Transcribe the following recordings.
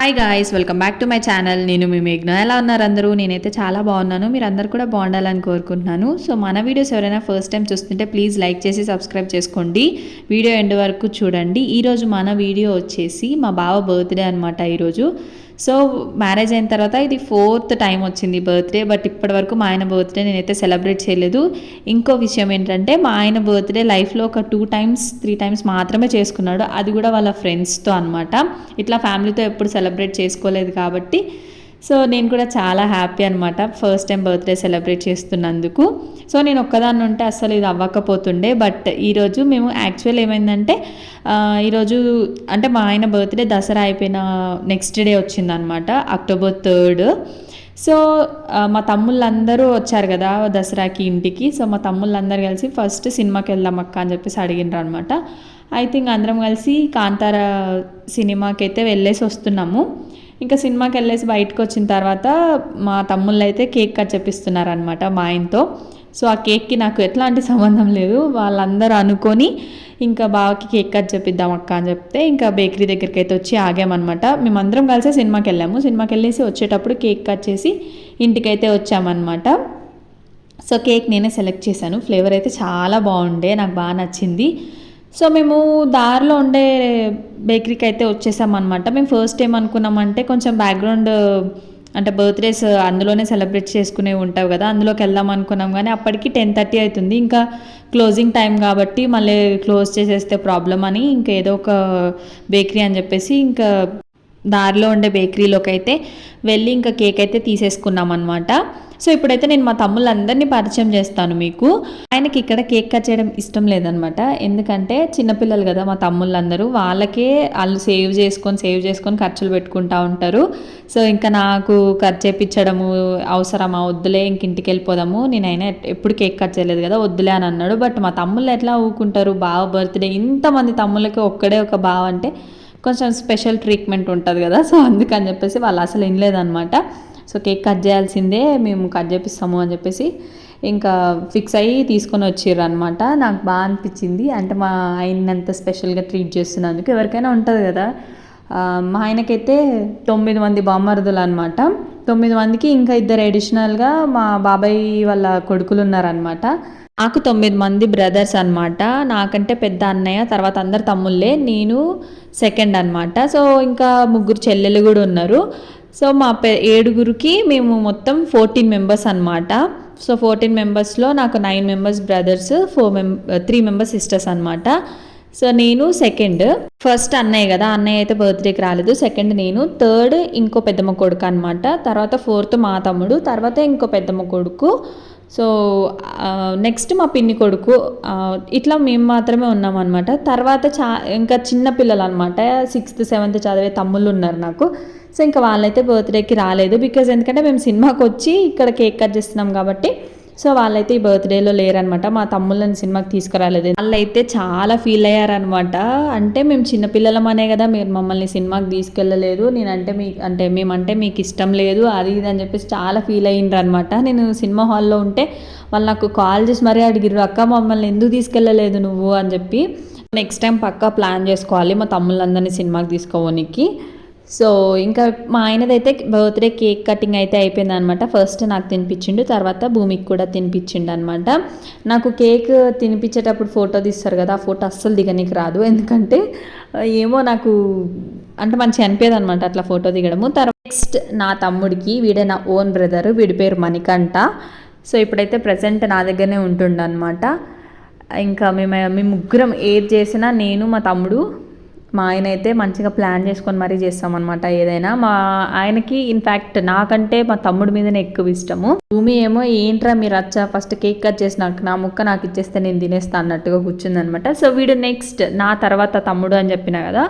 Hi guys welcome back to my channel నేను మీ మేఘ్న. ఎలా ఉన్నారు అందరూ? నేనైతే చాలా బాగున్నాను. మీరు అందరు కూడా బాగుండాలని కోరుకుంటున్నాను. సో మన వీడియోస్ ఎవరైనా ఫస్ట్ టైం చూస్తుంటే ప్లీజ్ లైక్ చేసి సబ్స్క్రైబ్ చేసుకోండి. వీడియో ఎండ్ వరకు చూడండి. ఈరోజు మన వీడియో వచ్చేసి మా బావ బర్త్డే అనమాట ఈరోజు. సో మ్యారేజ్ అయిన తర్వాత ఇది ఫోర్త్ టైం వచ్చింది బర్త్డే బట్ ఇప్పటి వరకు మా ఆయన బర్త్డే నేనైతే సెలబ్రేట్ చేయలేదు. ఇంకో విషయం ఏంటంటే మా ఆయన బర్త్డే లైఫ్లో ఒక టూ టైమ్స్ త్రీ టైమ్స్ మాత్రమే చేసుకున్నాడు. అది కూడా వాళ్ళ ఫ్రెండ్స్తో అనమాట ఇట్లా ఫ్యామిలీతో ఎప్పుడు సెలబ్రేట్ చేసుకోలేదు కాబట్టి సో నేను కూడా చాలా హ్యాపీ అనమాట ఫస్ట్ టైం బర్త్డే సెలబ్రేట్ చేస్తున్నందుకు. సో నేను ఒక్కదాన్ని ఉంటే అసలు ఇది అవ్వకపోతుండే. బట్ ఈరోజు మేము యాక్చువల్ ఏమైందంటే ఈరోజు అంటే మా ఆయన బర్త్డే దసరా అయిపోయిన నెక్స్ట్ డే వచ్చిందనమాట అక్టోబర్ థర్డ్ సో మా తమ్ముళ్ళందరూ వచ్చారు కదా దసరాకి ఇంటికి. సో మా తమ్ముళ్ళందరూ కలిసి ఫస్ట్ సినిమాకి వెళ్దాం అక్క అని చెప్పేసి అడిగినారు అనమాట ఐ థింక్ అందరం కలిసి కాంతార సినిమాకి అయితే వెళ్ళేసి వస్తున్నాము. ఇంకా సినిమాకి వెళ్ళేసి బయటకు వచ్చిన తర్వాత మా తమ్ముళ్ళు అయితే కేక్ కట్ చెప్పిస్తున్నారనమాట మా ఆయనతో. సో ఆ కేక్కి నాకు ఎట్లాంటి సంబంధం లేదు. వాళ్ళందరూ అనుకొని ఇంకా బావకి కేక్ కట్ చెప్పిద్దాం అక్క అని చెప్తే ఇంకా బేకరీ దగ్గరికి అయితే వచ్చి ఆగామన్నమాట. మేమందరం కలిసి సినిమాకి వెళ్ళాము. సినిమాకి వెళ్ళేసి వచ్చేటప్పుడు కేక్ కట్ చేసి ఇంటికైతే వచ్చామన్నమాట. సో కేక్ నేనే సెలెక్ట్ చేశాను. ఫ్లేవర్ అయితే చాలా బాగుండే. నాకు బాగా నచ్చింది. సో మేము దారిలో ఉండే బేకరీకి అయితే వచ్చేసామన్నమాట మేము ఫస్ట్ ఏమనుకున్నామంటే కొంచెం బ్యాక్గ్రౌండ్ అంటే బర్త్డేస్ అందులోనే సెలబ్రేట్ చేసుకునే ఉంటావు కదా అందులోకి వెళ్దాం అనుకున్నాం కానీ అప్పటికి టెన్ థర్టీ అవుతుంది. ఇంకా క్లోజింగ్ టైం కాబట్టి మళ్ళీ క్లోజ్ చేసేస్తే ప్రాబ్లం అని ఇంకా ఏదో ఒక బేకరీ అని చెప్పేసి ఇంకా దారిలో ఉండే బేకరీలోకి అయితే వెళ్ళి ఇంకా కేక్ అయితే తీసేసుకున్నాం అనమాట సో ఇప్పుడైతే నేను మా తమ్ముళ్ళందరినీ పరిచయం చేస్తాను మీకు. ఆయనకి ఇక్కడ కేక్ కట్ చేయడం ఇష్టం లేదనమాట. ఎందుకంటే చిన్నపిల్లలు కదా మా తమ్ముళ్ళందరూ. వాళ్ళకే వాళ్ళు సేవ్ చేసుకొని సేవ్ చేసుకొని ఖర్చులు పెట్టుకుంటా ఉంటారు. సో ఇంకా నాకు ఖర్చు చేయించడము అవసరమా? వద్దులే ఇంక ఇంటికి వెళ్ళిపోదాము. నేనైనా ఎప్పుడు కేక్ కట్ చేయలేదు కదా వద్దులే అని అన్నాడు. బట్ మా తమ్ముళ్ళు ఎట్లా ఊకుంటారు బావ బర్త్డే. ఇంతమంది తమ్ముళ్ళకి ఒక్కడే ఒక బావ అంటే కొంచెం స్పెషల్ ట్రీట్మెంట్ ఉంటుంది కదా. సో అందుకని చెప్పేసి వాళ్ళు అసలు వినలేదన్నమాట సో కేక్ కట్ చేయాల్సిందే మేము కట్ చేపిస్తాము అని చెప్పేసి ఇంకా ఫిక్స్ అయ్యి తీసుకొని వచ్చిర్రు అనమాట నాకు బాగా అనిపించింది. అంటే మా ఆయనంత స్పెషల్గా ట్రీట్ చేస్తున్నందుకు ఎవరికైనా ఉంటుంది కదా. మా ఆయనకైతే తొమ్మిది మంది బామ్మరుదులు అనమాట తొమ్మిది మందికి ఇంకా ఇద్దరు అడిషనల్గా మా బాబాయ్ వాళ్ళ కొడుకులు ఉన్నారనమాట నాకు తొమ్మిది మంది బ్రదర్స్ అనమాట నాకంటే పెద్ద అన్నయ్య తర్వాత అందరు తమ్ముళ్ళే నేను సెకండ్ అన్నమాట. సో ఇంకా ముగ్గురు చెల్లెలు కూడా ఉన్నారు. సో మా పే ఏడుగురికి మేము మొత్తం ఫోర్టీన్ మెంబర్స్ అనమాట సో ఫోర్టీన్ మెంబర్స్లో నాకు నైన్ మెంబర్స్ బ్రదర్స్ ఫోర్ మెం త్రీ మెంబర్స్ సిస్టర్స్ అనమాట సో నేను సెకండ్. ఫస్ట్ అన్నయ్య కదా అన్నయ్య అయితే బర్త్డేకి రాలేదు. సెకండ్ నేను. థర్డ్ ఇంకో పెద్దమ్మ కొడుకు అనమాట తర్వాత ఫోర్త్ మా తమ్ముడు. తర్వాత ఇంకో పెద్దమ్మ కొడుకు. సో నెక్స్ట్ మా పిన్ని కొడుకు. ఇట్లా మేము మాత్రమే ఉన్నామన్నమాట తర్వాత చా ఇంకా చిన్న పిల్లలు అనమాట సిక్స్త్ సెవెంత్ చదివే తమ్ముళ్ళు ఉన్నారు నాకు. సో ఇంకా వాళ్ళైతే బర్త్డేకి రాలేదు బికాజ్ ఎందుకంటే మేము సినిమాకి వచ్చి ఇక్కడ కేక్ కట్ చేస్తున్నాం కాబట్టి సో వాళ్ళైతే ఈ బర్త్డేలో లేరనమాట మా తమ్ముళ్ళని సినిమాకి తీసుకురాలేదు. వాళ్ళైతే చాలా ఫీల్ అయ్యారనమాట అంటే మేము చిన్నపిల్లలం అనే కదా మీరు మమ్మల్ని సినిమాకి తీసుకెళ్ళలేదు. నేనంటే మీ అంటే మేమంటే మీకు ఇష్టం లేదు అది ఇది అని చెప్పేసి చాలా ఫీల్ అయ్యిండ్రనమాట నేను సినిమా హాల్లో ఉంటే వాళ్ళు నాకు కాల్ చేసి మరీ అడిగిర్రు అక్క మమ్మల్ని ఎందుకు తీసుకెళ్ళలేదు నువ్వు? అని చెప్పి. నెక్స్ట్ టైం పక్కా ప్లాన్ చేసుకోవాలి మా తమ్ముళ్ళందరినీ సినిమాకి తీసుకోవడానికి. సో ఇంకా మా ఆయనదైతే బర్త్డే కేక్ కటింగ్ అయితే అయిపోయింది అనమాట ఫస్ట్ నాకు తినిపించిండు తర్వాత భూమికి కూడా తినిపించిండు అనమాట నాకు కేక్ తినిపించేటప్పుడు ఫోటో తీస్తారు కదా ఆ ఫోటో అస్సలు దిగనీకి రాదు. ఎందుకంటే ఏమో నాకు అంటే మంచిగా అనిపేది అనమాట అట్లా ఫోటో దిగడము. తర్వాత నెక్స్ట్ నా తమ్ముడికి వీడే నా ఓన్ బ్రదర్ వీడి పేరు మణికంఠ. సో ఇప్పుడైతే ప్రజెంట్ నా దగ్గరనే ఉంటుండనమాట. ఇంకా మేము మేము ముగ్గురం ఏది చేసినా నేను మా తమ్ముడు మా ఆయన అయితే మంచిగా ప్లాన్ చేసుకొని మరీ చేస్తామన్నమాట ఏదైనా. మా ఆయనకి ఇన్ఫ్యాక్ట్ నాకంటే మా తమ్ముడి మీదనే ఎక్కువ ఇష్టము. భూమి ఏమో ఏంట్రా మీరు వచ్చా ఫస్ట్ కేక్ కట్ చేసి నాకు నా ముక్క నాకు ఇచ్చేస్తే నేను తినేస్తా అన్నట్టుగా కూర్చుందనమాట సో వీడు నెక్స్ట్ నా తర్వాత తమ్ముడు అని చెప్పిన కదా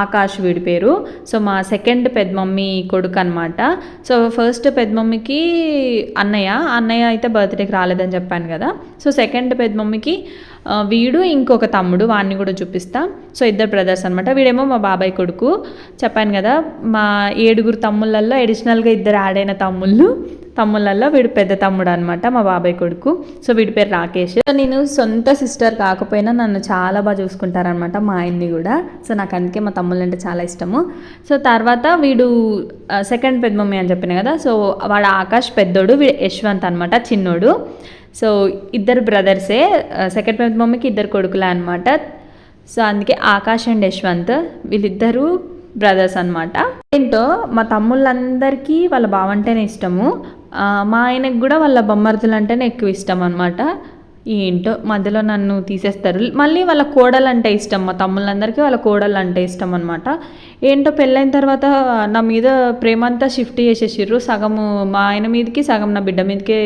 ఆకాష్ వీడి పేరు. సో మా సెకండ్ పెద్ద మమ్మీ కొడుకు అనమాట సో ఫస్ట్ పెద్ద మమ్మీకి అన్నయ్య. అన్నయ్య అయితే బర్త్డేకి రాలేదని చెప్పాను కదా. సో సెకండ్ పెద్ద మమ్మీకి వీడు ఇంకొక తమ్ముడు వాడిని కూడా చూపిస్తా. సో ఇద్దరు బ్రదర్స్ అనమాట వీడేమో మా బాబాయ్ కొడుకు. చెప్పాను కదా మా ఏడుగురు తమ్ముళ్ళల్లో అడిషనల్గా ఇద్దరు యాడ్ అయిన తమ్ముళ్ళు. తమ్ముళ్ళల్లో వీడు పెద్ద తమ్ముడు అనమాట మా బాబాయ్ కొడుకు. సో వీడి పేరు రాకేష్. సో నేను సొంత సిస్టర్ కాకపోయినా నన్ను చాలా బాగా చూసుకుంటారనమాట మా ఆయన్ని కూడా. సో నాకు అందుకే మా తమ్ముళ్ళు అంటే చాలా ఇష్టము. సో తర్వాత వీడు సెకండ్ పెద్ద మమ్మీ అని చెప్పిన కదా సో వాడు ఆకాష్ పెద్దోడు వీడు యశ్వంత్ అనమాట చిన్నోడు. సో ఇద్దరు బ్రదర్సే సెకండ్ పెద్ద మమ్మీకి ఇద్దరు కొడుకులే అనమాట సో అందుకే ఆకాష్ అండ్ యశ్వంత్ వీళ్ళిద్దరూ బ్రదర్స్ అనమాట ఏంటో మా తమ్ముళ్ళందరికీ వాళ్ళ బావంటేనే ఇష్టము. మా ఆయనకు కూడా వాళ్ళ బొమ్మర్తులు అంటేనే ఎక్కువ ఇష్టం అనమాట ఏంటో మధ్యలో నన్ను తీసేస్తారు. మళ్ళీ వాళ్ళ కోడలు అంటే ఇష్టం. మా తమ్ముళ్ళందరికీ వాళ్ళ కోడలు అంటే ఇష్టం అనమాట ఏంటో పెళ్ళైన తర్వాత నా మీద ప్రేమంతా షిఫ్ట్ చేసేసిర్రు. సగము మా ఆయన మీదకి సగం నా బిడ్డ మీదకే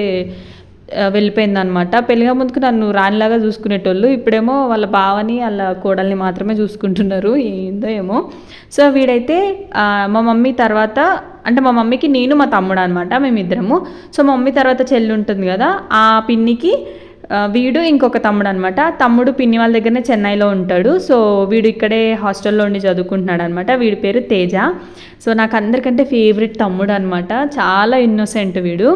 వెళ్ళిపోయింది అనమాట పెళ్ళిగా ముందుకు నన్ను రానిలాగా చూసుకునేటోళ్ళు. ఇప్పుడేమో వాళ్ళ బావని వాళ్ళ కోడల్ని మాత్రమే చూసుకుంటున్నారు. ఏందో ఏమో. సో వీడైతే మా మమ్మీ తర్వాత అంటే మా మమ్మీకి నేను మా తమ్ముడు అనమాట మేమిద్దరము. సో మా మమ్మీ తర్వాత చెల్లి ఉంటుంది కదా ఆ పిన్నికి వీడు ఇంకొక తమ్ముడు అనమాట తమ్ముడు పిన్ని వాళ్ళ దగ్గరనే చెన్నైలో ఉంటాడు. సో వీడు ఇక్కడే హాస్టల్లో ఉండి చదువుకుంటున్నాడు అనమాట వీడి పేరు తేజ. సో నాకు అందరికంటే ఫేవరెట్ తమ్ముడు అనమాట చాలా ఇన్నోసెంట్ వీడు.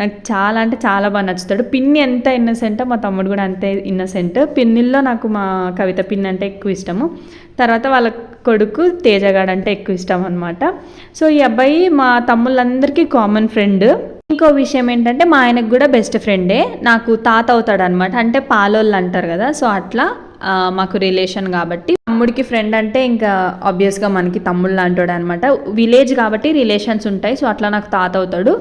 నాకు చాలా అంటే చాలా బాగా నచ్చుతాడు. పిన్ని ఎంత ఇన్నసెంటో మా తమ్ముడు కూడా అంతే ఇన్నసెంట్ పిన్నిల్లో నాకు మా కవిత పిన్ అంటే ఎక్కువ ఇష్టము. తర్వాత వాళ్ళ కొడుకు తేజగాడు అంటే ఎక్కువ ఇష్టం అనమాట సో ఈ అబ్బాయి మా తమ్ముళ్ళందరికీ కామన్ ఫ్రెండ్ ఇంకో విషయం ఏంటంటే మా ఆయనకు కూడా బెస్ట్ ఫ్రెండే నాకు తాత అవుతాడు అనమాట అంటే పాలోళ్ళు అంటారు కదా సో అట్లా మాకు రిలేషన్ కాబట్టి. తమ్ముడికి ఫ్రెండ్ అంటే ఇంకా ఆబ్వియస్గా మనకి తమ్ముళ్ళు అంటాడు అనమాట విలేజ్ కాబట్టి రిలేషన్స్ ఉంటాయి సో అట్లా నాకు తాత అవుతాడు.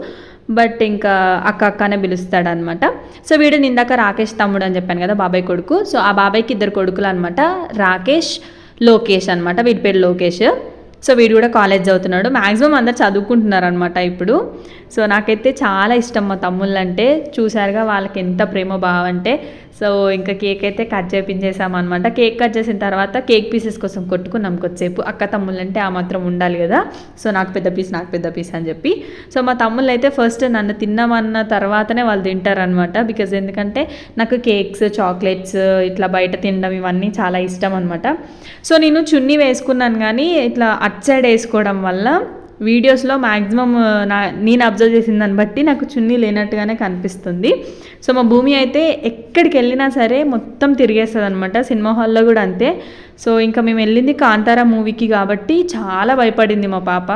బట్ ఇంకా అక్క అక్కనే పిలుస్తాడనమాట సో వీడు ఇందాక రాకేష్ తమ్ముడు అని చెప్పాను కదా బాబాయ్ కొడుకు. సో ఆ బాబాయ్కి ఇద్దరు కొడుకులు అనమాట రాకేష్ లోకేష్ అనమాట వీడి పేరు లోకేష్. సో వీడు కూడా కాలేజ్ చదువుతున్నాడు. మ్యాక్సిమం అందరు చదువుకుంటున్నారు అనమాట ఇప్పుడు. సో నాకైతే చాలా ఇష్టం మా తమ్ముళ్ళు అంటే వాళ్ళకి ఎంత ప్రేమ బావంటే సో ఇంకా కేక్ అయితే కట్ చేపించేసాం అనమాట కేక్ కట్ చేసిన తర్వాత కేక్ పీసెస్ కోసం కొట్టుకున్నాం కొద్దిసేపు. అక్క తమ్ముళ్ళు అంటే ఆ మాత్రం ఉండాలి కదా. సో నాకు పెద్ద పీస్ నాకు పెద్ద పీస్ అని చెప్పి. సో మా తమ్ముళ్ళు అయితే ఫస్ట్ నన్ను తిన్నామన్న తర్వాతనే వాళ్ళు తింటారనమాట బికాజ్ ఎందుకంటే నాకు కేక్స్ చాక్లెట్స్ ఇట్లా బయట తినడం ఇవన్నీ చాలా ఇష్టం అనమాట సో నేను చున్నీ వేసుకున్నాను కానీ ఇట్లా అట్ సైడ్ వేసుకోవడం వల్ల వీడియోస్లో మ్యాక్సిమం నా నేను అబ్జర్వ్ చేసిన దాన్ని బట్టి నాకు చున్నీ లేనట్టుగానే కనిపిస్తుంది. సో మా భూమి అయితే ఎక్కడికి వెళ్ళినా సరే మొత్తం తిరిగేస్తుంది అనమాట సినిమా హాల్లో కూడా అంతే. సో ఇంకా మేము వెళ్ళింది కాంతారా మూవీకి కాబట్టి చాలా భయపడింది మా పాప.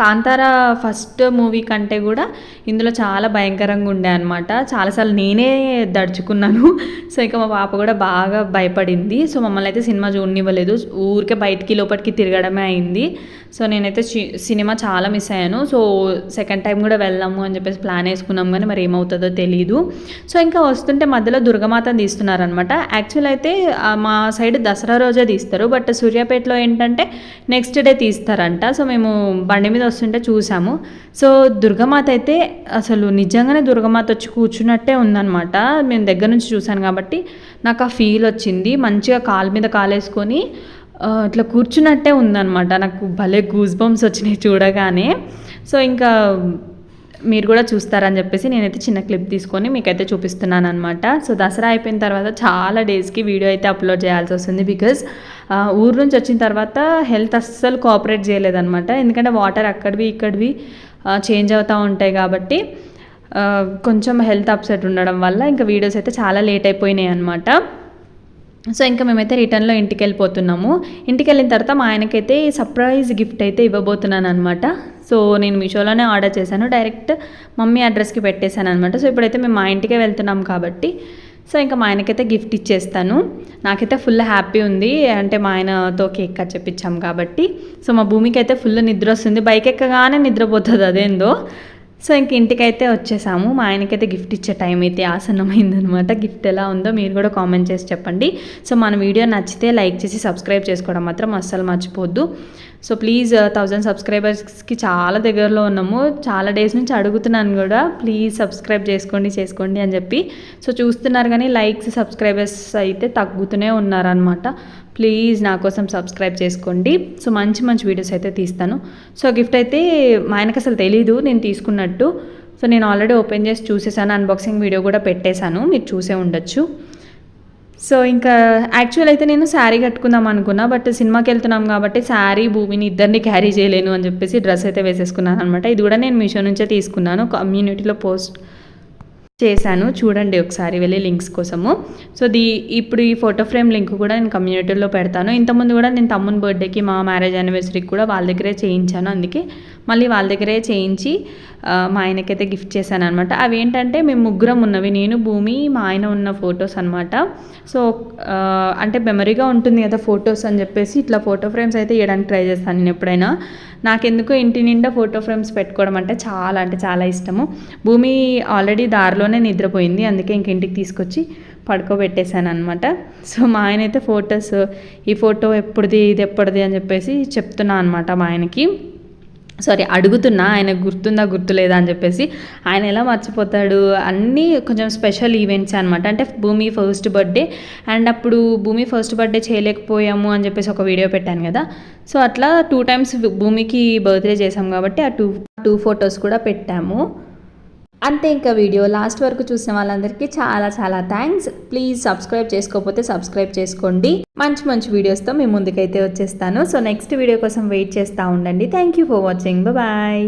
కాంతార ఫస్ట్ మూవీ కంటే కూడా ఇందులో చాలా భయంకరంగా ఉండే అనమాట చాలాసార్లు నేనే దడుచుకున్నాను. సో ఇంకా మా పాప కూడా బాగా భయపడింది. సో మమ్మల్ని అయితే సినిమా చూడనివ్వలేదు. ఊరికే బయటికి లోపలికి తిరగడమే అయింది. సో నేనైతే సినిమా చాలా మిస్ అయ్యాను. సో సెకండ్ టైం కూడా వెళ్దాము అని చెప్పేసి ప్లాన్ వేసుకున్నాం కానీ మరి ఏమవుతుందో తెలియదు సో ఇంకా వస్తుంటే మధ్యలో దుర్గమాతను తీస్తున్నారనమాట యాక్చువల్ అయితే మా సైడ్ దసరా రోజే తీస్తారు. బట్ సూర్యాపేటలో ఏంటంటే నెక్స్ట్ డే తీస్తారంట. సో మేము బండి మీద వస్తుంటే చూసాము. సో దుర్గమాత అయితే అసలు నిజంగానే దుర్గమాత వచ్చి కూర్చున్నట్టే ఉందన్నమాట. మేము దగ్గర నుంచి చూశాను కాబట్టి నాకు ఆ ఫీల్ వచ్చింది. మంచిగా కాలు మీద కాలేసుకొని ఇట్లా కూర్చున్నట్టే ఉందన్నమాట. నాకు భలే గూస్ బంప్స్ వచ్చినాయి చూడగానే. సో ఇంకా మీరు కూడా చూస్తారని చెప్పేసి నేనైతే చిన్న క్లిప్ తీసుకొని మీకైతే చూపిస్తున్నాను అనమాట సో దసరా అయిపోయిన తర్వాత చాలా డేస్కి వీడియో అయితే అప్లోడ్ చేయాల్సి వస్తుంది బికాజ్ ఊరు నుంచి వచ్చిన తర్వాత హెల్త్ అస్సలు కోఆపరేట్ చేయలేదనమాట ఎందుకంటే వాటర్ అక్కడివి ఇక్కడివి చేంజ్ అవుతూ ఉంటాయి కాబట్టి కొంచెం హెల్త్ అప్సెట్ ఉండడం వల్ల ఇంకా వీడియోస్ అయితే చాలా లేట్ అయిపోయినాయి అనమాట సో ఇంకా మేమైతే రిటర్న్లో ఇంటికి వెళ్ళిపోతున్నాము. ఇంటికి వెళ్ళిన తర్వాత మా ఆయనకైతే సర్ప్రైజ్ గిఫ్ట్ అయితే ఇవ్వబోతున్నాను అనమాట సో నేను మీషోలోనే ఆర్డర్ చేశాను. డైరెక్ట్ మమ్మీ అడ్రస్కి పెట్టేశాను అనమాట సో ఇప్పుడైతే మేము మా ఇంటికే వెళ్తున్నాం కాబట్టి సో ఇంకా మా ఆయనకైతే గిఫ్ట్ ఇచ్చేస్తాను. నాకైతే ఫుల్ హ్యాపీ ఉంది. అంటే మా ఆయనతో కేక్ కట్ చెప్పించాం కాబట్టి. సో మా భూమికి అయితే ఫుల్ నిద్ర వస్తుంది. బైక్ ఎక్కగానే నిద్రపోతుంది అదేందో. సో ఇంక ఇంటికైతే వచ్చేసాము. మా ఆయనకైతే గిఫ్ట్ ఇచ్చే టైం అయితే ఆసన్నమైందనమాట గిఫ్ట్ ఎలా ఉందో మీరు కూడా కామెంట్ చేసి చెప్పండి. సో మన వీడియో నచ్చితే లైక్ చేసి సబ్స్క్రైబ్ చేసుకోవడం మాత్రం అస్సలు మర్చిపోద్దు. సో ప్లీజ్ థౌజండ్ సబ్స్క్రైబర్స్కి చాలా దగ్గరలో ఉన్నాము. చాలా డేస్ నుంచి అడుగుతున్నాను కూడా. ప్లీజ్ సబ్స్క్రైబ్ చేసుకోండి చేసుకోండి అని చెప్పి. సో చూస్తున్నారు కానీ లైక్స్ సబ్స్క్రైబర్స్ అయితే తగ్గుతూనే ఉన్నారనమాట ప్లీజ్ నా కోసం సబ్స్క్రైబ్ చేసుకోండి. సో మంచి మంచి వీడియోస్ అయితే తీస్తాను. సో గిఫ్ట్ అయితే మా ఆయనకు అసలు తెలీదు నేను తీసుకున్నట్టు. సో నేను ఆల్రెడీ ఓపెన్ చేసి చూసేసాను అన్బాక్సింగ్ వీడియో కూడా పెట్టేశాను మీరు చూసే ఉండొచ్చు. సో ఇంకా యాక్చువల్ అయితే నేను శారీ కట్టుకుందాం అనుకున్నా బట్ సినిమాకి వెళ్తున్నాం కాబట్టి శారీ భూమిని ఇద్దరిని క్యారీ చేయలేను అని చెప్పేసి డ్రెస్ అయితే వేసేసుకున్నాను అనమాట ఇది కూడా నేను మీషో నుంచే తీసుకున్నాను కమ్యూనిటీలో పోస్ట్ చేశాను. చూడండి ఒకసారి వెళ్ళి లింక్స్ కోసము. సో ది ఇప్పుడు ఈ ఫోటో ఫ్రేమ్ లింక్ కూడా నేను కమ్యూనిటీలో పెడతాను. ఇంతకుముందు కూడా నేను తమ్ముని బర్త్డేకి మా మ్యారేజ్ యానివర్సరీకి కూడా వాళ్ళ దగ్గరే చేయించాను. అందుకే మళ్ళీ వాళ్ళ దగ్గరే చేయించి మా ఆయనకైతే గిఫ్ట్ చేశాను అనమాట అవి ఏంటంటే మేము ముగ్గురం ఉన్నవి. నేను భూమి మా ఆయన ఉన్న ఫొటోస్ అనమాట సో అంటే మెమరీగా ఉంటుంది కదా ఫొటోస్ అని చెప్పేసి ఇట్లా ఫోటో ఫ్రేమ్స్ అయితే వేయడానికి ట్రై చేస్తాను నేను ఎప్పుడైనా. నాకెందుకు ఇంటి నిండా ఫోటో ఫ్రేమ్స్ పెట్టుకోవడం అంటే చాలా అంటే చాలా ఇష్టము. భూమి ఆల్రెడీ దారిలో దారిలోనే నిద్రపోయింది. అందుకే ఇంక ఇంటికి తీసుకొచ్చి పడుకోబెట్టేశాను అనమాట సో మా ఆయన అయితే ఫొటోస్ ఈ ఫోటో ఎప్పుడుది ఇది ఎప్పటిది? అని చెప్పేసి చెప్తున్నా అనమాట మా ఆయనకి. సారీ అడుగుతున్నా. ఆయన గుర్తుందా గుర్తులేదా? అని చెప్పేసి. ఆయన ఎలా మర్చిపోతాడు? అన్నీ కొంచెం స్పెషల్ ఈవెంట్స్ అనమాట అంటే భూమి ఫస్ట్ బర్త్డే అండ్ అప్పుడు భూమి ఫస్ట్ బర్త్డే చేయలేకపోయాము అని చెప్పేసి ఒక వీడియో పెట్టాను కదా. సో అట్లా టూ టైమ్స్ భూమికి బర్త్డే చేసాం కాబట్టి ఆ టూ టూ ఫొటోస్ కూడా పెట్టాము. అంతే ఇంకా వీడియో లాస్ట్ వరకు చూసిన వాళ్ళందరికీ చాలా చాలా థ్యాంక్స్. ప్లీజ్ సబ్స్క్రైబ్ చేసుకోకపోతే సబ్స్క్రైబ్ చేసుకోండి. మంచి మంచి వీడియోస్తో మీ ముందుకైతే వచ్చేస్తాను. సో నెక్స్ట్ వీడియో కోసం వెయిట్ చేస్తూ ఉండండి. Thank you for watching bye